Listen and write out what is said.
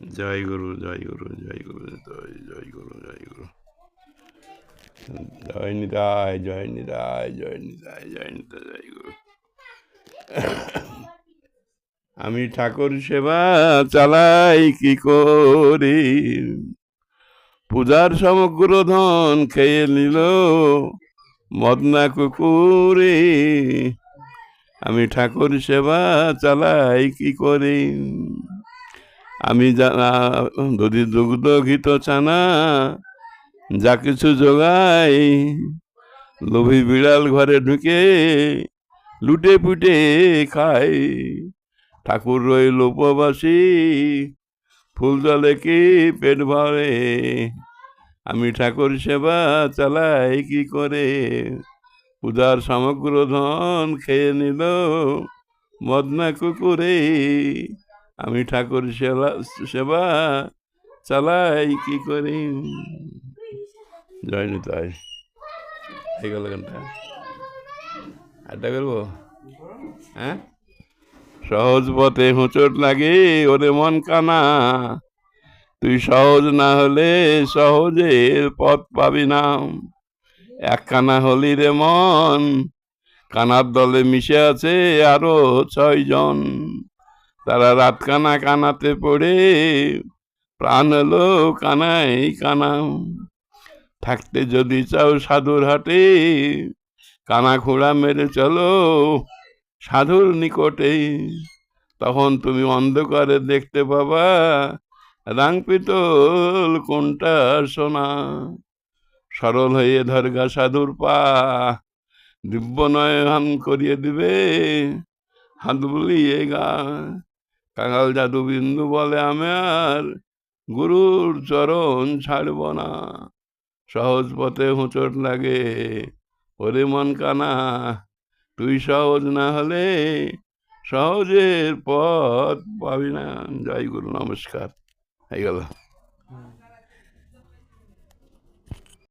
জয় গুরু জয় গুরু জয় গুরু জয় জয় গুরু জয় গুরু জয় নিতাই জয় নিতাই জয় নিতাই জয় নিতাই জয় গুরু আমি ঠাকুর সেবা চালাই কি করে? পূজার সমগ্র ধন খেয়ে নিল মদনা কুকুরে। আমি ঠাকুর সেবা চালাই কি করে? আমি যদি দুগ্ধ ঘিত ছানা যা কিছু জোগাই, লোভী বিড়াল ঘরে ঢুকে লুটে পুটে খাই। ঠাকুর রইল উপবাসী, ফুল জলে কি পেট ভরে? আমি ঠাকুর সেবা চালাই কি করে? উদার সমগ্র ধন খেয়ে নিল মদনা কুকুরে। আমি ঠাকুর সেবা সেবা চালাই, কি করি? জয় হয়ে গেল গানটা। আড্ডা করব? হ্যাঁ? সহজ পথে হোঁচট লাগে, ওরে মন কানা। তুই সহজ না হলে সহজের পথ পাবি না। এক কানা হলি রে মন, কানার দলে মিশে আছে আরও ছয়জন। তারা রাত কানা কানাতে পড়ে প্রাণ হলো কানাই কানা থাকতে যদি চাও সাধুর হাটে, কানা ঘোড়া মেরে চলো সাধুর নিকটে। তখন তুমি অন্ধকারে দেখতে পাবা রাং পিতল কোনটা সোনা। সরল হয়ে ধরগা সাধুর পা দিব্য নয় হান করিয়ে দিবে, হাত বুলিয়ে গা। কাঙাল জাদু বিন্দু বলে আমি আর গুরুর চরণ ছাড়ব না। সহজ পথে হোঁচট লাগে, ওরে মন কানা, তুই সহজ না হলে সহজের পথ পাবি না। জয় গুরু, নমস্কার। হয়ে গেল।